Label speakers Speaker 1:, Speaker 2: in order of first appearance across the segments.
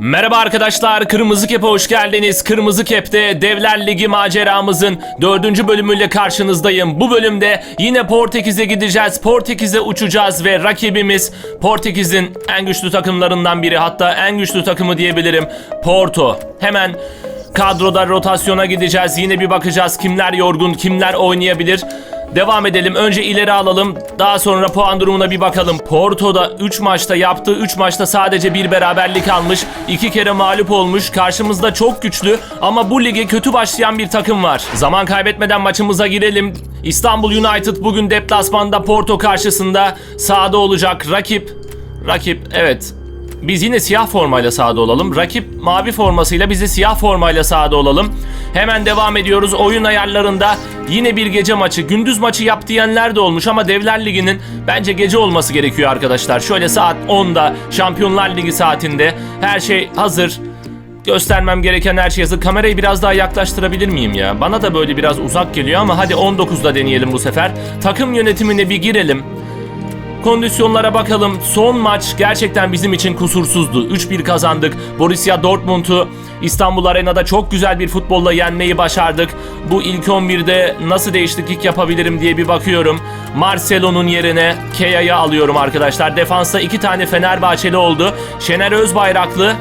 Speaker 1: Merhaba arkadaşlar, Kırmızı Kep'e hoş geldiniz. Kırmızı Kep'te Devler Ligi maceramızın dördüncü bölümüyle karşınızdayım. Bu bölümde yine Portekiz'e gideceğiz, Portekiz'e uçacağız ve rakibimiz Portekiz'in en güçlü takımlarından biri hatta en güçlü takımı diyebilirim Porto. Hemen kadroda rotasyona gideceğiz. Yine bir bakacağız kimler yorgun, kimler oynayabilir. Devam edelim. Önce ileri alalım. Daha sonra puan durumuna bir bakalım. Porto'da 3 maçta yaptığı 3 maçta sadece bir beraberlik almış. 2 kere mağlup olmuş. Karşımızda çok güçlü ama bu lige kötü başlayan bir takım var. Zaman kaybetmeden maçımıza girelim. İstanbul United bugün deplasmanda Porto karşısında sahada olacak. Rakip Rakip evet biz yine siyah formayla sahada olalım. Rakip mavi formasıyla bizi siyah formayla sahada olalım. Hemen devam ediyoruz. Oyun ayarlarında yine bir gece maçı. Gündüz maçı yap diyenler de olmuş ama Devler Ligi'nin bence gece olması gerekiyor arkadaşlar. Şöyle saat 10'da Şampiyonlar Ligi saatinde her şey hazır. Göstermem gereken her şey hazır. Kamerayı biraz daha yaklaştırabilir miyim ya? Bana da böyle biraz uzak geliyor ama hadi 19'da deneyelim bu sefer. Takım yönetimine bir girelim. Kondisyonlara bakalım. Son maç gerçekten bizim için kusursuzdu. 3-1 kazandık. Borussia Dortmund'u İstanbul Arena'da çok güzel bir futbolla yenmeyi başardık. Bu ilk 11'de nasıl değişiklik yapabilirim diye bir bakıyorum. Marcelo'nun yerine Kea'yı alıyorum arkadaşlar. Defansta iki tane Fenerbahçeli oldu. Şener Özbayraklı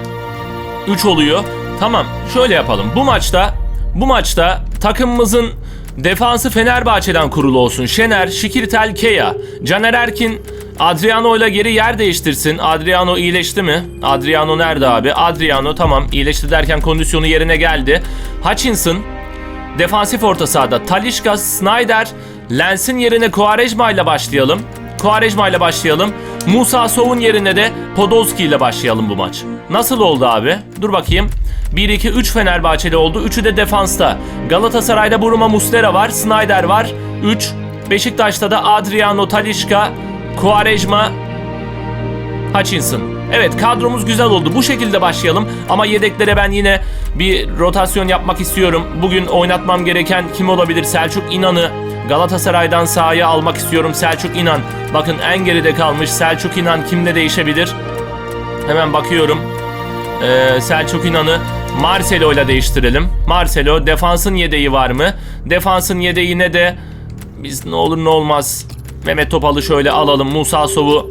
Speaker 1: 3 oluyor. Tamam şöyle yapalım. Bu maçta bu maçta takımımızın defansı Fenerbahçe'den kurulu olsun. Şener, Şikirtel, Kea, Caner Erkin Adriano ile geri yer değiştirsin. Adriano iyileşti mi? Adriano nerede abi? Adriano tamam iyileşti derken kondisyonu yerine geldi. Hutchinson defansif orta sahada. Talişka, Snyder, Lens'in yerine Quaresma ile başlayalım. Quaresma ile başlayalım. Musa Sov'un yerine de Podolski ile başlayalım bu maç. Nasıl oldu abi? Dur bakayım. 1-2-3 Fenerbahçeli oldu. 3'ü de defansta. Galatasaray'da Buruma Muslera var. Snyder var. 3. Beşiktaş'ta da Adriano Talişka, Quaresma, Hutchinson. Evet kadromuz güzel oldu. Bu şekilde başlayalım. Ama yedeklere ben yine bir rotasyon yapmak istiyorum. Bugün oynatmam gereken kim olabilir? Selçuk İnan'ı Galatasaray'dan sahaya almak istiyorum. Selçuk İnan. Bakın en geride kalmış. Selçuk İnan kimle değişebilir? Hemen bakıyorum. Ee, Selçuk İnan'ı Marcelo ile değiştirelim. Marcelo defansın yedeği var mı? Defansın yedeğine de biz ne olur ne olmaz Mehmet Topal'ı şöyle alalım. Musa Sov'u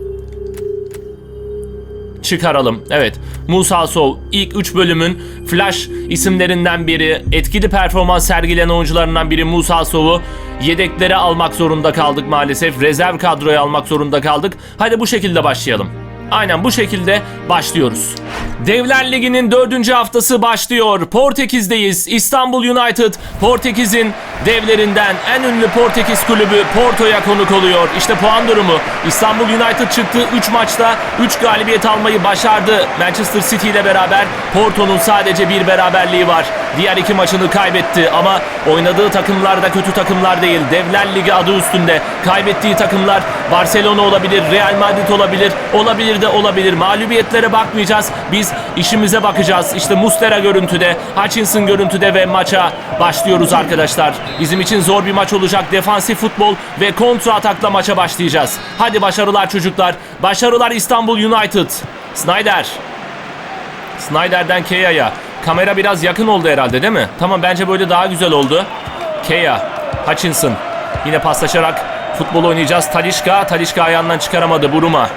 Speaker 1: çıkaralım. Evet. Musa Sov ilk 3 bölümün Flash isimlerinden biri, etkili performans sergileyen oyuncularından biri Musa Sov'u yedeklere almak zorunda kaldık maalesef. Rezerv kadroya almak zorunda kaldık. Hadi bu şekilde başlayalım. Aynen bu şekilde başlıyoruz. Devler Ligi'nin dördüncü haftası başlıyor. Portekiz'deyiz. İstanbul United, Portekiz'in devlerinden en ünlü Portekiz kulübü Porto'ya konuk oluyor. İşte puan durumu. İstanbul United çıktı 3 maçta 3 galibiyet almayı başardı. Manchester City ile beraber Porto'nun sadece bir beraberliği var. Diğer iki maçını kaybetti ama oynadığı takımlar da kötü takımlar değil. Devler Ligi adı üstünde. Kaybettiği takımlar Barcelona olabilir, Real Madrid olabilir, olabilir de olabilir. Mağlubiyetlere bakmayacağız. Biz işimize bakacağız. İşte Mustera görüntüde, Hutchinson görüntüde ve maça başlıyoruz arkadaşlar. Bizim için zor bir maç olacak. Defansif futbol ve kontra atakla maça başlayacağız. Hadi başarılar çocuklar. Başarılar İstanbul United. Snyder. Snyder'den Kea'ya. Kamera biraz yakın oldu herhalde değil mi? Tamam bence böyle daha güzel oldu. Kea, Hutchinson. Yine paslaşarak futbol oynayacağız. Talişka, Talişka ayağından çıkaramadı. Buruma.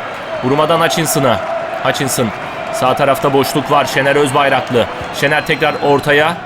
Speaker 1: Buruma'dan Hutchinson'a. Hutchinson. Sağ tarafta boşluk var. Şener Özbayraklı. Şener tekrar ortaya.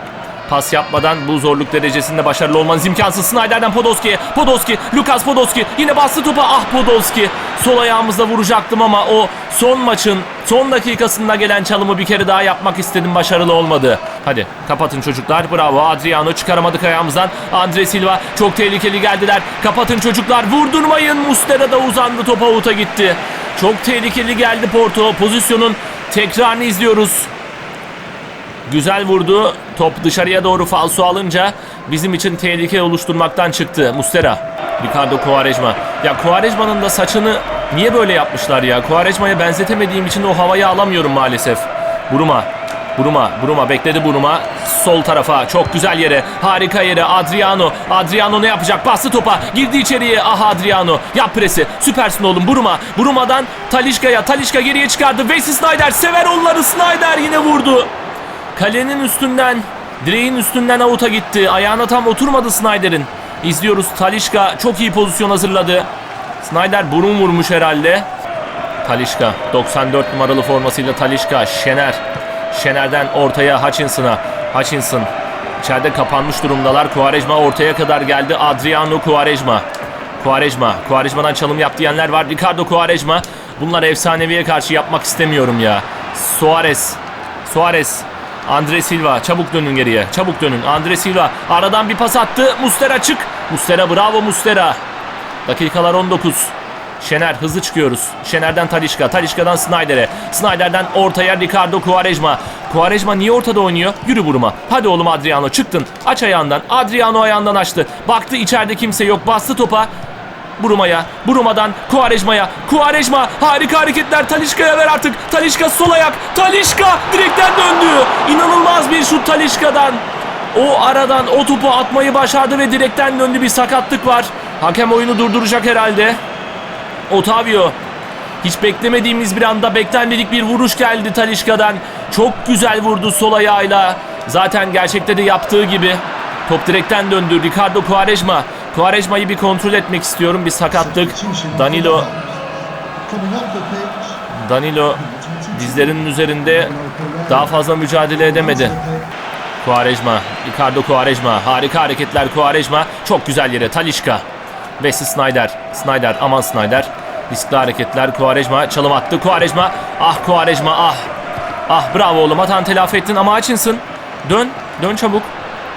Speaker 1: Pas yapmadan bu zorluk derecesinde başarılı olmanız imkansız. Snyder'den Podolski'ye. Podolski, Lukas Podolski. Yine bastı topa. Ah Podolski. Sol ayağımızla vuracaktım ama o son maçın son dakikasında gelen çalımı bir kere daha yapmak istedim. Başarılı olmadı. Hadi kapatın çocuklar. Bravo Adriano çıkaramadık ayağımızdan. Andre Silva çok tehlikeli geldiler. Kapatın çocuklar. Vurdurmayın. Mustera da uzandı. Topa avuta gitti. Çok tehlikeli geldi Porto. Pozisyonun tekrarını izliyoruz. Güzel vurdu. Top dışarıya doğru falso alınca bizim için tehlike oluşturmaktan çıktı. Mustera. Ricardo Quaresma. Ya Quaresma'nın da saçını niye böyle yapmışlar ya? Quaresma'ya benzetemediğim için o havayı alamıyorum maalesef. Buruma. Buruma, Buruma bekledi Buruma. Sol tarafa çok güzel yere. Harika yere Adriano. Adriano ne yapacak? Bastı topa. Girdi içeriye. Aha Adriano. Yap presi. Süpersin oğlum Buruma. Buruma'dan Talişka'ya. Talişka geriye çıkardı. Wesley Snyder. Sever onları. Snyder yine vurdu. Kalenin üstünden, direğin üstünden avuta gitti. Ayağına tam oturmadı Snyder'in. İzliyoruz. Talişka çok iyi pozisyon hazırladı. Snyder burun vurmuş herhalde. Talişka 94 numaralı formasıyla Talişka Şener Şener'den ortaya Hutchinson'a. Hutchinson içeride kapanmış durumdalar. Kuarejma ortaya kadar geldi. Adriano Kuarejma Kuarejma Kuarejma'dan çalım yap diyenler var. Ricardo Kuarejma bunlar efsaneviye karşı yapmak istemiyorum ya. Suarez. Suarez. Andre Silva. Çabuk dönün geriye. Çabuk dönün. Andre Silva aradan bir pas attı. Mustera çık. Mustera bravo Mustera. Dakikalar 19. Şener hızlı çıkıyoruz. Şener'den Talişka, Talişka'dan Snyder'e. Snyder'den ortaya Ricardo Quaresma. Quaresma niye ortada oynuyor? Yürü buruma. Hadi oğlum Adriano çıktın. Aç ayağından. Adriano ayağından açtı. Baktı içeride kimse yok. Bastı topa. Buruma'ya, Buruma'dan Kuarejma'ya, Kuarejma harika hareketler Talişka'ya ver artık. Talişka sol ayak, Talişka direkten döndü. İnanılmaz bir şut Talişka'dan. O aradan o topu atmayı başardı ve direkten döndü bir sakatlık var. Hakem oyunu durduracak herhalde. Otavio. Hiç beklemediğimiz bir anda beklenmedik bir vuruş geldi Talişka'dan. Çok güzel vurdu sol ayağıyla. Zaten gerçekte de yaptığı gibi. Top direkten döndü. Ricardo Quaresma. Quaresma'yı bir kontrol etmek istiyorum. Bir sakatlık. Danilo Danilo dizlerinin üzerinde daha fazla mücadele edemedi. Quaresma, Ricardo Quaresma, harika hareketler Quaresma, çok güzel yere Talişka. Wesley Snyder, Snyder, aman Snyder. Riskli hareketler Quaresma, çalım attı Quaresma. Ah Quaresma, ah. Ah bravo oğlum, hatan telafi ettin ama Hutchinson. Dön, dön çabuk.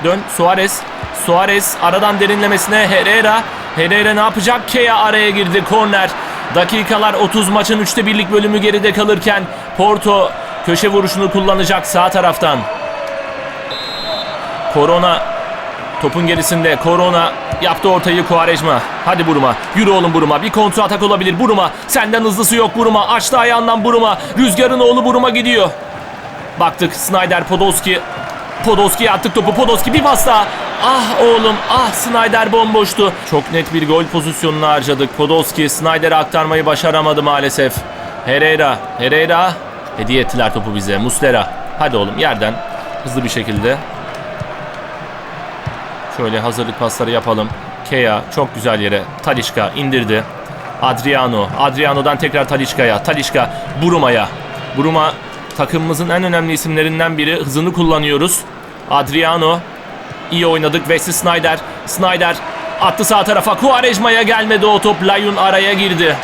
Speaker 1: Dön, Suarez. Suarez aradan derinlemesine Herrera. Herrera ne yapacak? Kea araya girdi, korner. Dakikalar 30 maçın 3'te birlik bölümü geride kalırken Porto köşe vuruşunu kullanacak sağ taraftan. Korona topun gerisinde. Korona yaptı ortayı Kuarejma. Hadi Buruma. Yürü oğlum Buruma. Bir kontra atak olabilir. Buruma. Senden hızlısı yok Buruma. Açtı ayağından Buruma. Rüzgarın oğlu Buruma gidiyor. Baktık Snyder Podolski. Podolski'ye attık topu. Podolski bir pas daha. Ah oğlum ah Snyder bomboştu. Çok net bir gol pozisyonunu harcadık. Podolski Snyder'e aktarmayı başaramadı maalesef. Herrera. Herrera. Hediye ettiler topu bize. Muslera. Hadi oğlum yerden hızlı bir şekilde Şöyle hazırlık pasları yapalım. Kea çok güzel yere. Talişka indirdi. Adriano. Adriano'dan tekrar Talişka'ya. Talişka Buruma'ya. Buruma takımımızın en önemli isimlerinden biri. Hızını kullanıyoruz. Adriano. iyi oynadık. Wesley Snyder. Snyder attı sağ tarafa. Kuarejma'ya gelmedi o top. Layun araya girdi.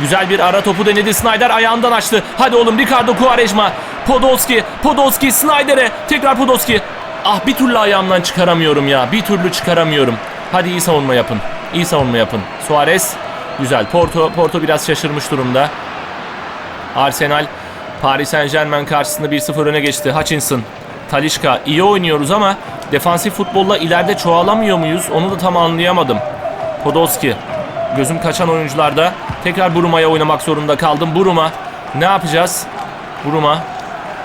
Speaker 1: Güzel bir ara topu denedi. Snyder ayağından açtı. Hadi oğlum Ricardo Quaresma. Podolski. Podolski Snyder'e. Tekrar Podolski. Ah bir türlü ayağımdan çıkaramıyorum ya. Bir türlü çıkaramıyorum. Hadi iyi savunma yapın. İyi savunma yapın. Suarez. Güzel. Porto Porto biraz şaşırmış durumda. Arsenal Paris Saint Germain karşısında 1-0 öne geçti. Hutchinson. Talişka iyi oynuyoruz ama defansif futbolla ileride çoğalamıyor muyuz? Onu da tam anlayamadım. Podolski. Gözüm kaçan oyuncularda tekrar Buruma'ya oynamak zorunda kaldım. Buruma. Ne yapacağız? Buruma.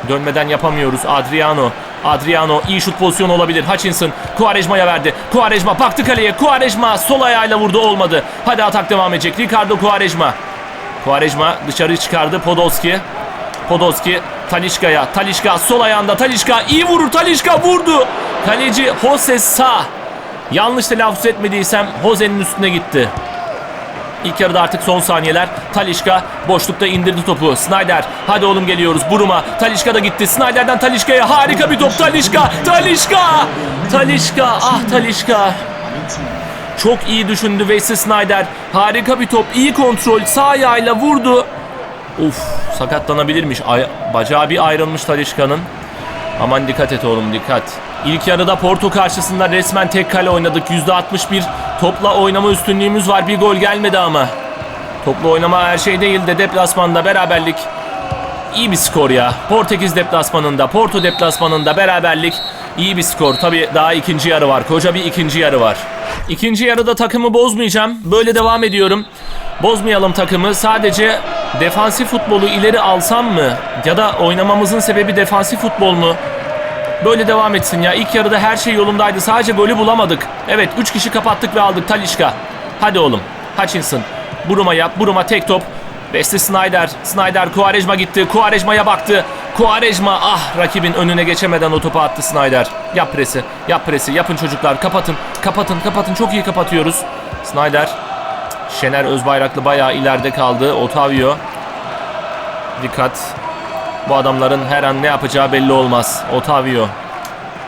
Speaker 1: Dönmeden yapamıyoruz. Adriano. Adriano iyi şut pozisyonu olabilir. Hutchinson Quaresma'ya verdi. Quaresma baktı kaleye. Quaresma sol ayağıyla vurdu olmadı. Hadi atak devam edecek. Ricardo Quaresma. Quaresma dışarı çıkardı Podolski. Podolski Talişka'ya. Talişka sol ayağında. Talişka iyi vurur. Talişka vurdu. Kaleci Jose Sa. Yanlış telaffuz etmediysem Jose'nin üstüne gitti. İlk yarıda artık son saniyeler. Talişka boşlukta indirdi topu. Snyder hadi oğlum geliyoruz. Buruma. Talişka da gitti. Snyder'den Talişka'ya harika bir top. Talişka. Talişka. Talişka. Ah Talişka. Çok iyi düşündü Wesley Snyder. Harika bir top. iyi kontrol. Sağ ayağıyla vurdu. Uf sakatlanabilirmiş. Ay bacağı bir ayrılmış Talişka'nın. Aman dikkat et oğlum dikkat. İlk yarıda Porto karşısında resmen tek kale oynadık. %61 topla oynama üstünlüğümüz var. Bir gol gelmedi ama. Topla oynama her şey değil de deplasmanda beraberlik. İyi bir skor ya. Portekiz deplasmanında, Porto deplasmanında beraberlik. iyi bir skor. Tabi daha ikinci yarı var. Koca bir ikinci yarı var. İkinci yarıda takımı bozmayacağım. Böyle devam ediyorum. Bozmayalım takımı. Sadece defansif futbolu ileri alsam mı? Ya da oynamamızın sebebi defansif futbol mu? Böyle devam etsin ya. İlk yarıda her şey yolundaydı. Sadece golü bulamadık. Evet 3 kişi kapattık ve aldık Talişka. Hadi oğlum. Hutchinson. Buruma yap. Buruma tek top. Wesley Snyder. Snyder Kuarejma gitti. Kuarejma'ya baktı. Kuarejma ah rakibin önüne geçemeden o topu attı Snyder. Yap presi. Yap presi. Yapın çocuklar. Kapatın. Kapatın. Kapatın. Çok iyi kapatıyoruz. Snyder. Şener Özbayraklı bayağı ileride kaldı. Otavio. Dikkat. Bu adamların her an ne yapacağı belli olmaz. Otavio.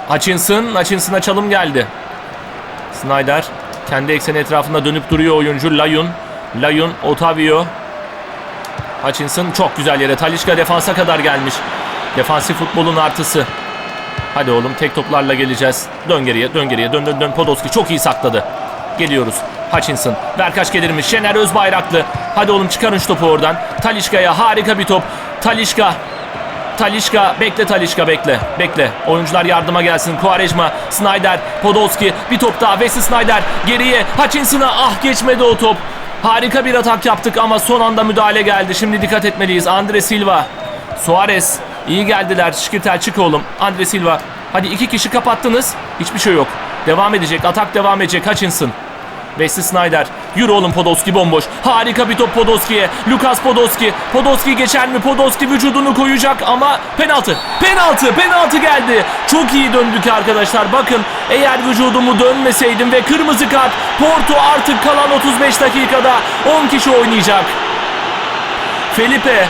Speaker 1: Hutchinson. Hutchinson'a çalım geldi. Snyder. Kendi ekseni etrafında dönüp duruyor oyuncu. Layun. Layun. Otavio. Hutchinson çok güzel yere. Talişka defansa kadar gelmiş. Defansif futbolun artısı. Hadi oğlum tek toplarla geleceğiz. Dön geriye, dön geriye, dön dön dön. Podolski çok iyi sakladı. Geliyoruz. Hutchinson. Berkaç gelirmiş. Şener Özbayraklı. Hadi oğlum çıkarın şu topu oradan. Talişka'ya harika bir top. Talişka. Talişka. Bekle Talişka bekle. Bekle. Oyuncular yardıma gelsin. Kuarejma. Snyder. Podolski. Bir top daha. Wesley Snyder. Geriye. Hutchinson'a. Ah geçmedi o top. Harika bir atak yaptık ama son anda müdahale geldi. Şimdi dikkat etmeliyiz. Andre Silva. Suarez. İyi geldiler. Şikirtel çık oğlum. Andre Silva. Hadi iki kişi kapattınız. Hiçbir şey yok. Devam edecek. Atak devam edecek. Hutchinson. Wesley Snyder. Yürü oğlum Podolski bomboş. Harika bir top Podolski'ye. Lukas Podolski. Podolski geçer mi? Podolski vücudunu koyacak ama penaltı. Penaltı. Penaltı geldi. Çok iyi döndük arkadaşlar. Bakın eğer vücudumu dönmeseydim ve kırmızı kart Porto artık kalan 35 dakikada 10 kişi oynayacak. Felipe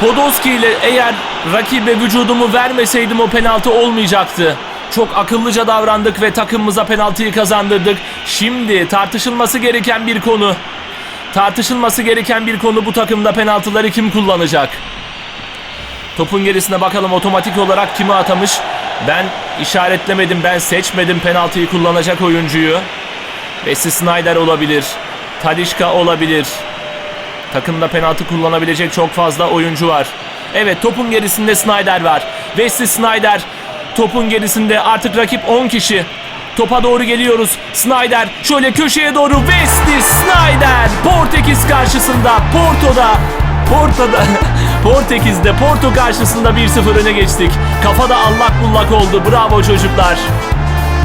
Speaker 1: Podolski ile eğer rakibe vücudumu vermeseydim o penaltı olmayacaktı. Çok akıllıca davrandık ve takımımıza penaltıyı kazandırdık. Şimdi tartışılması gereken bir konu. Tartışılması gereken bir konu bu takımda penaltıları kim kullanacak? Topun gerisine bakalım otomatik olarak kimi atamış. Ben işaretlemedim, ben seçmedim penaltıyı kullanacak oyuncuyu. Wesley Snyder olabilir. Talişka olabilir. Takımda penaltı kullanabilecek çok fazla oyuncu var. Evet topun gerisinde Snyder var. Wesley Snyder topun gerisinde artık rakip 10 kişi. Topa doğru geliyoruz. Snyder şöyle köşeye doğru Wesley Snyder Portekiz karşısında Porto'da Porto'da Portekiz'de Porto karşısında 1-0 öne geçtik. Kafada allak bullak oldu. Bravo çocuklar.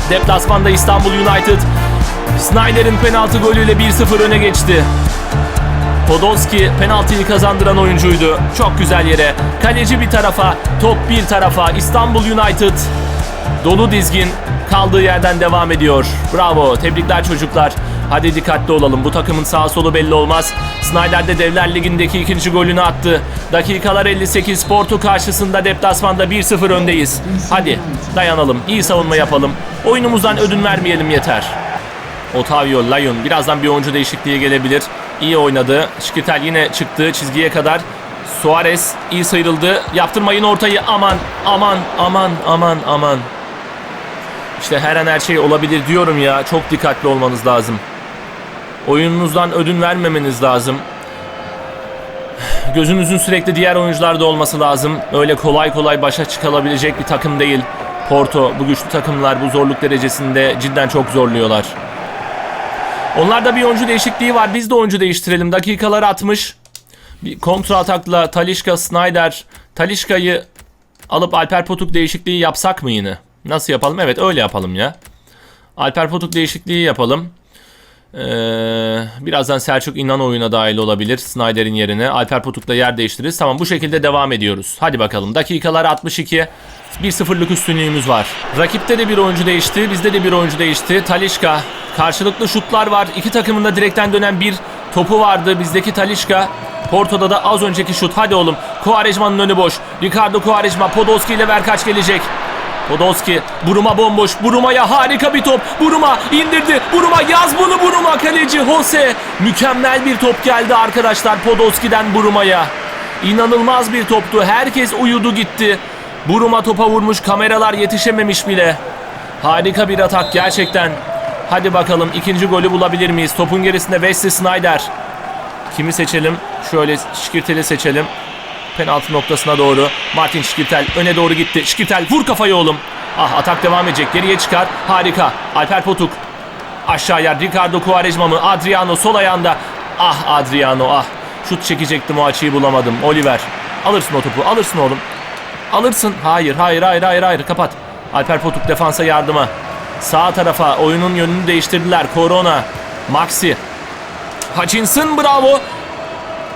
Speaker 1: Deplasmanda İstanbul United Snyder'in penaltı golüyle 1-0 öne geçti. Podolski penaltıyı kazandıran oyuncuydu. Çok güzel yere. Kaleci bir tarafa, top bir tarafa. İstanbul United dolu dizgin kaldığı yerden devam ediyor. Bravo. Tebrikler çocuklar. Hadi dikkatli olalım. Bu takımın sağ solu belli olmaz. Snyder de Devler Ligi'ndeki ikinci golünü attı. Dakikalar 58. Porto karşısında deplasmanda 1-0 öndeyiz. Hadi dayanalım. İyi savunma yapalım. Oyunumuzdan ödün vermeyelim yeter. Otavio, Lyon. Birazdan bir oyuncu değişikliği gelebilir. İyi oynadı. Şikirtel yine çıktı çizgiye kadar. Suarez iyi sıyrıldı. Yaptırmayın ortayı. Aman, aman, aman, aman, aman. İşte her an her şey olabilir diyorum ya. Çok dikkatli olmanız lazım. Oyununuzdan ödün vermemeniz lazım. Gözünüzün sürekli diğer oyuncularda olması lazım. Öyle kolay kolay başa çıkılabilecek bir takım değil. Porto bu güçlü takımlar bu zorluk derecesinde cidden çok zorluyorlar. Onlarda bir oyuncu değişikliği var. Biz de oyuncu değiştirelim. Dakikalar 60. Bir kontra atakla Talişka Snyder. Talişka'yı alıp Alper Potuk değişikliği yapsak mı yine? Nasıl yapalım? Evet öyle yapalım ya. Alper Potuk değişikliği yapalım. Ee, birazdan Selçuk İnan oyuna dahil olabilir Snyder'in yerine. Alper Potuk'la yer değiştiririz. Tamam bu şekilde devam ediyoruz. Hadi bakalım. Dakikalar 62. 1-0'lık üstünlüğümüz var. Rakipte de bir oyuncu değişti. Bizde de bir oyuncu değişti. Talişka. Karşılıklı şutlar var. İki takımın da direkten dönen bir topu vardı. Bizdeki Talişka. Porto'da da az önceki şut. Hadi oğlum. Kuarejma'nın önü boş. Ricardo Kuarejma. Podolski ile Verkaç gelecek. Podolski. Buruma bomboş. Buruma'ya harika bir top. Buruma indirdi. Buruma yaz bunu Buruma. Kaleci Jose. Mükemmel bir top geldi arkadaşlar Podolski'den Buruma'ya. İnanılmaz bir toptu. Herkes uyudu gitti. Buruma topa vurmuş. Kameralar yetişememiş bile. Harika bir atak gerçekten. Hadi bakalım ikinci golü bulabilir miyiz? Topun gerisinde Wesley Snyder. Kimi seçelim? Şöyle Şikirtel'i seçelim. Penaltı noktasına doğru. Martin Şikirtel öne doğru gitti. Şikirtel vur kafayı oğlum. Ah atak devam edecek. Geriye çıkar. Harika. Alper Potuk. Aşağıya Ricardo Quaresma mı? Adriano sol ayağında. Ah Adriano ah. Şut çekecektim o açıyı bulamadım. Oliver. Alırsın o topu. Alırsın oğlum. Alırsın. Hayır, hayır, hayır, hayır, hayır. Kapat. Alper Potuk defansa yardıma. Sağ tarafa oyunun yönünü değiştirdiler. Corona. Maxi. Hutchinson bravo.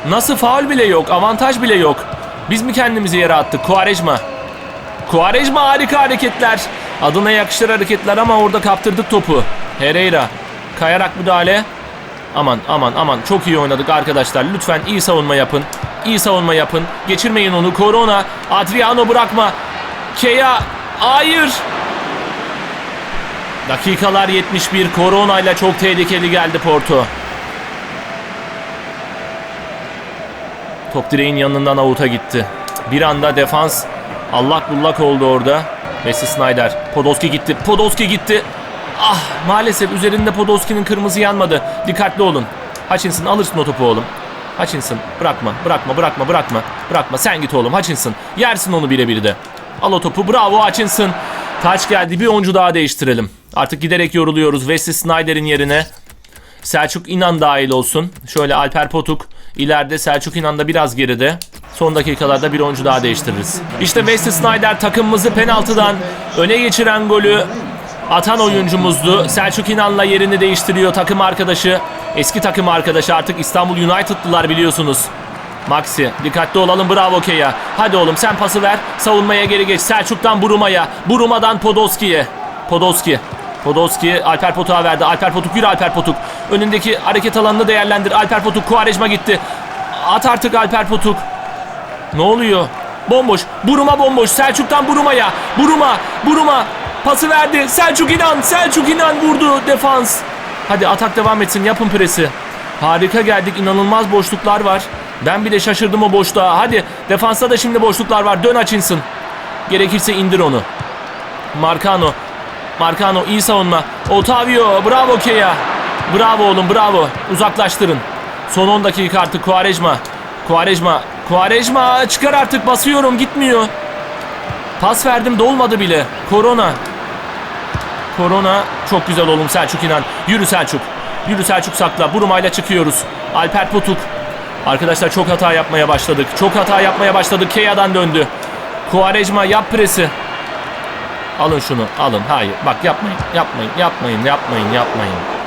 Speaker 1: Nasıl faul bile yok. Avantaj bile yok. Biz mi kendimizi yere attık? Quaresma. Quaresma harika hareketler. Adına yakışır hareketler ama orada kaptırdık topu. Herrera. Kayarak müdahale. Aman aman aman çok iyi oynadık arkadaşlar. Lütfen iyi savunma yapın. İyi savunma yapın. Geçirmeyin onu. Corona. Adriano bırakma. Kea. Hayır. Dakikalar 71. Corona ile çok tehlikeli geldi Porto. Top direğin yanından avuta gitti. Bir anda defans allak bullak oldu orada. Wesley Snyder. Podolski gitti. Podolski gitti. Ah maalesef üzerinde Podolski'nin kırmızı yanmadı. Dikkatli olun. Hutchinson alırsın o topu oğlum. Hutchinson bırakma bırakma bırakma bırakma. Bırakma sen git oğlum Hutchinson. Yersin onu birebir de. Al o topu bravo Hutchinson. Taç geldi bir oyuncu daha değiştirelim. Artık giderek yoruluyoruz. Wesley Snyder'in yerine Selçuk İnan dahil olsun. Şöyle Alper Potuk. İleride Selçuk İnan da biraz geride. Son dakikalarda bir oyuncu daha değiştiririz. İşte Wesley Snyder takımımızı penaltıdan öne geçiren golü atan oyuncumuzdu. Selçuk İnan'la yerini değiştiriyor takım arkadaşı. Eski takım arkadaşı artık İstanbul United'lılar biliyorsunuz. Maxi dikkatli olalım bravo Keya. Hadi oğlum sen pası ver. Savunmaya geri geç. Selçuk'tan Buruma'ya. Buruma'dan Podolski'ye. Podolski. Podolski Alper Potuk'a verdi. Alper Potuk yürü Alper Potuk. Önündeki hareket alanını değerlendir. Alper Potuk Kuarejma gitti. At artık Alper Potuk. Ne oluyor? Bomboş. Buruma bomboş. Selçuk'tan Buruma'ya. Buruma. Buruma. Pası verdi. Selçuk İnan. Selçuk İnan vurdu. Defans. Hadi atak devam etsin. Yapın presi. Harika geldik. İnanılmaz boşluklar var. Ben bile şaşırdım o boşluğa. Hadi defansta da şimdi boşluklar var. Dön açınsın. Gerekirse indir onu. Marcano. Marcano iyi savunma. Otavio bravo Keya. Bravo oğlum bravo. Uzaklaştırın. Son 10 dakika artık Quaresma. Quaresma. Quaresma çıkar artık basıyorum gitmiyor. Pas verdim dolmadı bile. Korona. Korona çok güzel oğlum Selçuk İnan. Yürü Selçuk. Yürü Selçuk sakla. Burumayla çıkıyoruz. Alper Potuk. Arkadaşlar çok hata yapmaya başladık. Çok hata yapmaya başladık. Keya'dan döndü. Quaresma yap presi. Alın şunu alın. Hayır bak yapmayın. Yapmayın yapmayın yapmayın yapmayın.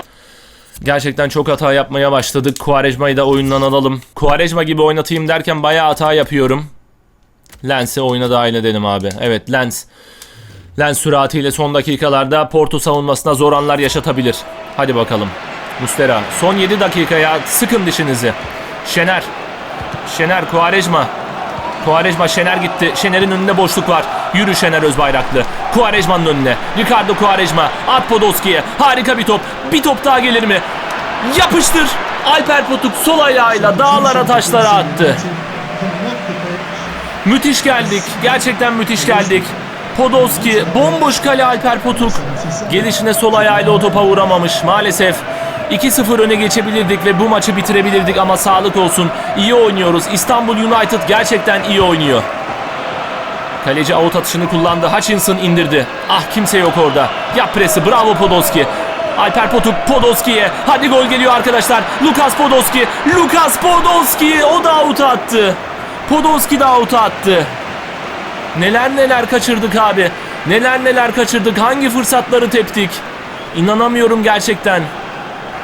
Speaker 1: Gerçekten çok hata yapmaya başladık. Quaresma'yı da oyundan alalım. Quaresma gibi oynatayım derken bayağı hata yapıyorum. Lens'i oyuna dahil edelim abi. Evet Lens. Lens süratiyle son dakikalarda Porto savunmasına zor anlar yaşatabilir. Hadi bakalım. Mustera son 7 dakikaya sıkın dişinizi. Şener. Şener Quaresma. Quaresma Şener gitti. Şener'in önünde boşluk var. Yürü Şener Özbayraklı. Quaresma'nın önüne. Ricardo Quaresma. At Podolski'ye. Harika bir top. Bir top daha gelir mi? Yapıştır. Alper Potuk sol ayağıyla dağlara taşlara attı. Müthiş geldik. Gerçekten müthiş geldik. Podolski bomboş kale Alper Potuk. Gelişine sol ayağıyla o topa vuramamış maalesef. 2-0 öne geçebilirdik ve bu maçı bitirebilirdik ama sağlık olsun. İyi oynuyoruz. İstanbul United gerçekten iyi oynuyor. Kaleci out atışını kullandı. Hutchinson indirdi. Ah kimse yok orada. Yap presi. Bravo Podolski. Alper Potuk Podolski'ye. Hadi gol geliyor arkadaşlar. Lukas Podolski. Lukas Podolski. O da out attı. Podolski de out attı. Neler neler kaçırdık abi. Neler neler kaçırdık. Hangi fırsatları teptik. İnanamıyorum gerçekten.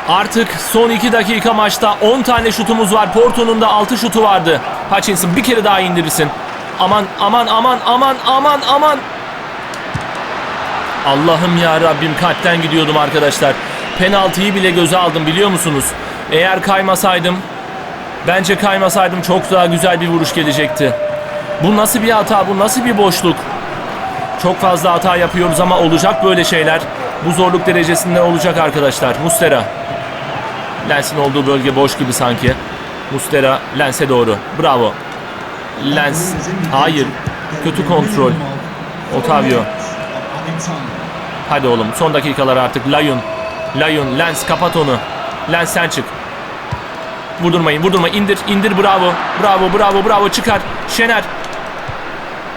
Speaker 1: Artık son 2 dakika maçta 10 tane şutumuz var. Porto'nun da 6 şutu vardı. Hutchinson bir kere daha indirirsin. Aman aman aman aman aman aman. Allah'ım ya Rabbim kalpten gidiyordum arkadaşlar. Penaltıyı bile göze aldım biliyor musunuz? Eğer kaymasaydım bence kaymasaydım çok daha güzel bir vuruş gelecekti. Bu nasıl bir hata? Bu nasıl bir boşluk? Çok fazla hata yapıyoruz ama olacak böyle şeyler. Bu zorluk derecesinde olacak arkadaşlar. Mustera. Lens'in olduğu bölge boş gibi sanki. Mustera Lens'e doğru. Bravo. Lens. Hayır. Kötü kontrol. Otavio. Hadi oğlum son dakikalar artık. Layun. Layun. Lens kapat onu. Lens sen çık. Vurdurmayın vurdurmayın. İndir indir bravo. Bravo bravo bravo çıkar. Şener.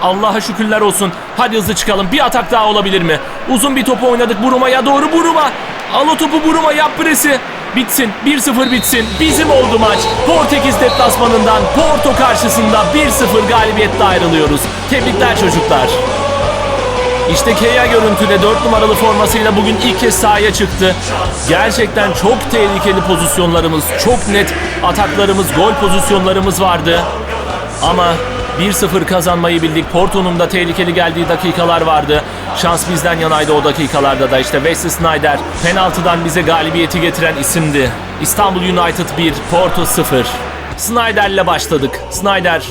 Speaker 1: Allah'a şükürler olsun. Hadi hızlı çıkalım. Bir atak daha olabilir mi? Uzun bir topu oynadık Buruma'ya doğru Buruma. Al o topu Buruma yap presi. Bitsin. 1-0 bitsin. Bizim oldu maç. Portekiz deplasmanından Porto karşısında 1-0 galibiyetle ayrılıyoruz. Tebrikler çocuklar. İşte Keya görüntüde 4 numaralı formasıyla bugün ilk kez sahaya çıktı. Gerçekten çok tehlikeli pozisyonlarımız, çok net ataklarımız, gol pozisyonlarımız vardı. Ama 1-0 kazanmayı bildik. Porto'nun da tehlikeli geldiği dakikalar vardı. Şans bizden yanaydı o dakikalarda da. İşte Wesley Sneijder penaltıdan bize galibiyeti getiren isimdi. İstanbul United 1, Porto 0. Snyder'le başladık. Snyder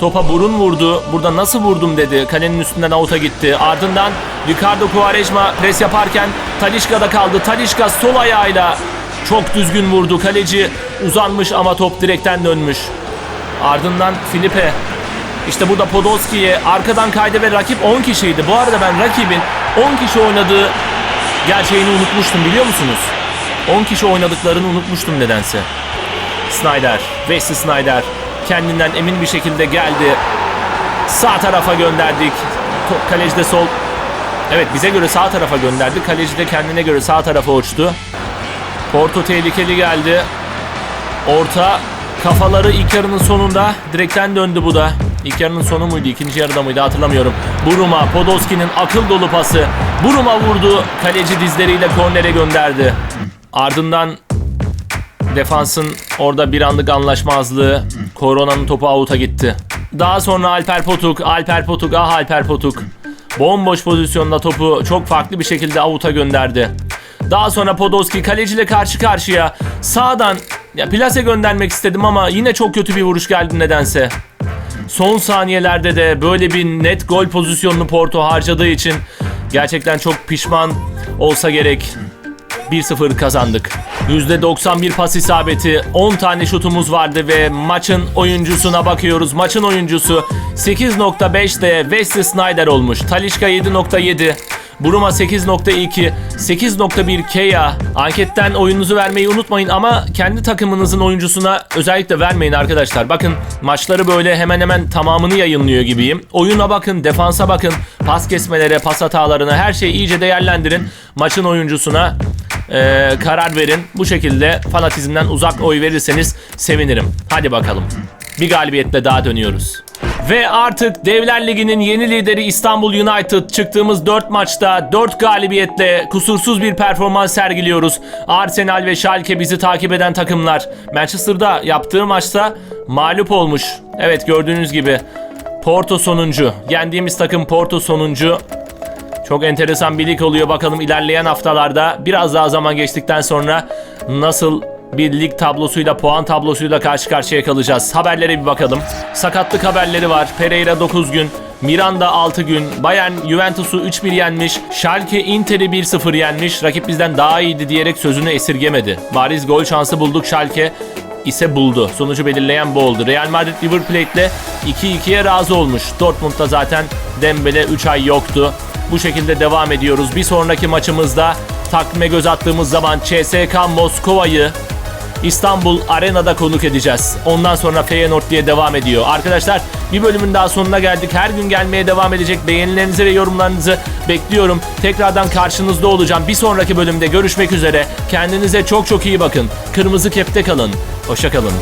Speaker 1: Topa burun vurdu. Burada nasıl vurdum dedi. Kalenin üstünden avuta gitti. Ardından Ricardo Quaresma pres yaparken Talişka'da kaldı. Talişka sol ayağıyla çok düzgün vurdu. Kaleci uzanmış ama top direkten dönmüş. Ardından Filipe işte burada Podolski'ye arkadan kaydı ve rakip 10 kişiydi. Bu arada ben rakibin 10 kişi oynadığı gerçeğini unutmuştum biliyor musunuz? 10 kişi oynadıklarını unutmuştum nedense. Snyder, Wesley Snyder kendinden emin bir şekilde geldi. Sağ tarafa gönderdik. Top kalecide sol. Evet bize göre sağ tarafa gönderdik. Kaleci de kendine göre sağ tarafa uçtu. Porto tehlikeli geldi. Orta kafaları ilk yarının sonunda direkten döndü bu da. İlk yarının sonu muydu, ikinci yarıda mıydı hatırlamıyorum. Buruma, Podolski'nin akıl dolu pası. Buruma vurdu, kaleci dizleriyle kornere gönderdi. Ardından defansın orada bir anlık anlaşmazlığı. Korona'nın topu avuta gitti. Daha sonra Alper Potuk, Alper Potuk, ah Alper Potuk. Bomboş pozisyonda topu çok farklı bir şekilde avuta gönderdi. Daha sonra Podolski kaleciyle karşı karşıya sağdan ya plase göndermek istedim ama yine çok kötü bir vuruş geldi nedense. Son saniyelerde de böyle bir net gol pozisyonunu Porto harcadığı için gerçekten çok pişman olsa gerek. 1-0 kazandık. %91 pas isabeti, 10 tane şutumuz vardı ve maçın oyuncusuna bakıyoruz. Maçın oyuncusu 8.5'te Wesley Snyder olmuş. Talişka 7.7. Buruma 8.2, 8.1 Keya. Anketten oyununuzu vermeyi unutmayın ama kendi takımınızın oyuncusuna özellikle vermeyin arkadaşlar. Bakın maçları böyle hemen hemen tamamını yayınlıyor gibiyim. Oyuna bakın, defansa bakın, pas kesmelere, pas hatalarına her şeyi iyice değerlendirin. Maçın oyuncusuna ee, karar verin. Bu şekilde fanatizmden uzak oy verirseniz sevinirim. Hadi bakalım. Bir galibiyetle daha dönüyoruz. Ve artık Devler Ligi'nin yeni lideri İstanbul United çıktığımız 4 maçta 4 galibiyetle kusursuz bir performans sergiliyoruz. Arsenal ve Schalke bizi takip eden takımlar. Manchester'da yaptığı maçta mağlup olmuş. Evet gördüğünüz gibi Porto sonuncu. Yendiğimiz takım Porto sonuncu. Çok enteresan bir lig oluyor bakalım ilerleyen haftalarda biraz daha zaman geçtikten sonra nasıl bir lig tablosuyla puan tablosuyla karşı karşıya kalacağız. Haberlere bir bakalım. Sakatlık haberleri var. Pereira 9 gün, Miranda 6 gün, Bayern Juventus'u 3-1 yenmiş, Schalke Inter'i 1-0 yenmiş. Rakip bizden daha iyiydi diyerek sözünü esirgemedi. Bariz gol şansı bulduk Schalke ise buldu. Sonucu belirleyen bu oldu. Real Madrid River Plate'le 2-2'ye razı olmuş. Dortmund'da zaten Dembele 3 ay yoktu. Bu şekilde devam ediyoruz. Bir sonraki maçımızda takvime göz attığımız zaman CSK Moskova'yı İstanbul Arena'da konuk edeceğiz. Ondan sonra Feyenoord diye devam ediyor. Arkadaşlar bir bölümün daha sonuna geldik. Her gün gelmeye devam edecek. Beğenilerinizi ve yorumlarınızı bekliyorum. Tekrardan karşınızda olacağım. Bir sonraki bölümde görüşmek üzere. Kendinize çok çok iyi bakın. Kırmızı kepte kalın. Hoşça kalın.